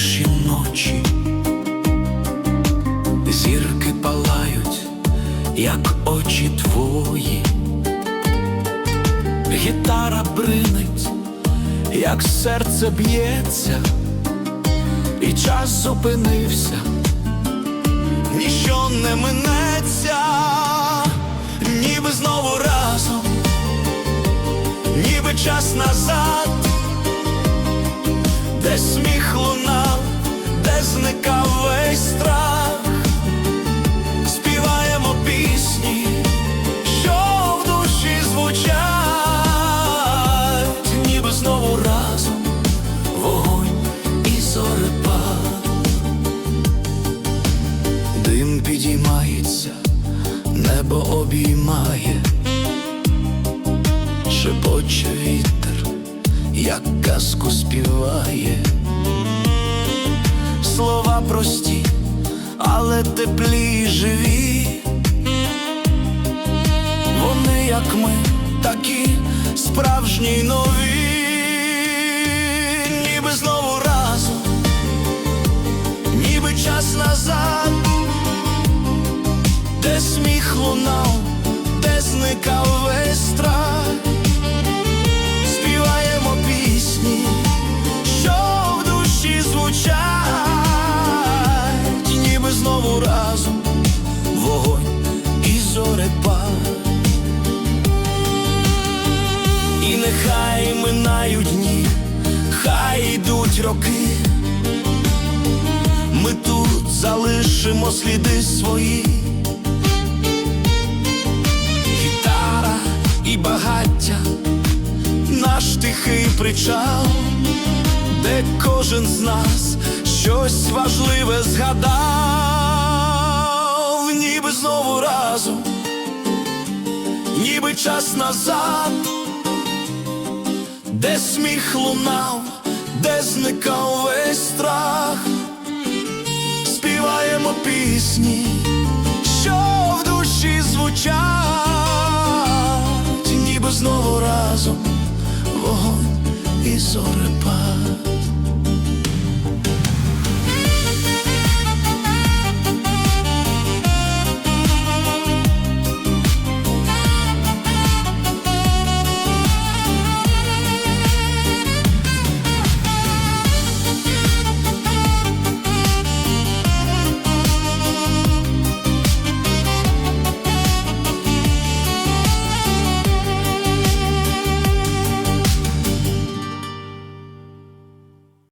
тиші ночі, зірки палають, як очі твої, гітара бринить, як серце б'ється, і час зупинився, ніщо не минеться, ніби знову разом, ніби час назад. Підіймається, небо обіймає, шепоче вітер, як казку співає. Слова прості, але теплі й живі. Вони, як ми, такі справжні нові, сміх лунав, де зникав весь страх, співаємо пісні, що в душі звучать, ніби знову разом вогонь і зорепад. І нехай минають дні, хай йдуть роки. Ми тут залишимо сліди свої. Причал, де кожен з нас щось важливе згадав, ніби знову разом, ніби час назад. Де сміх лунав, де зникав весь страх, співаємо пісні, що в душі звучать, ніби знову разом вогонь і зорепад.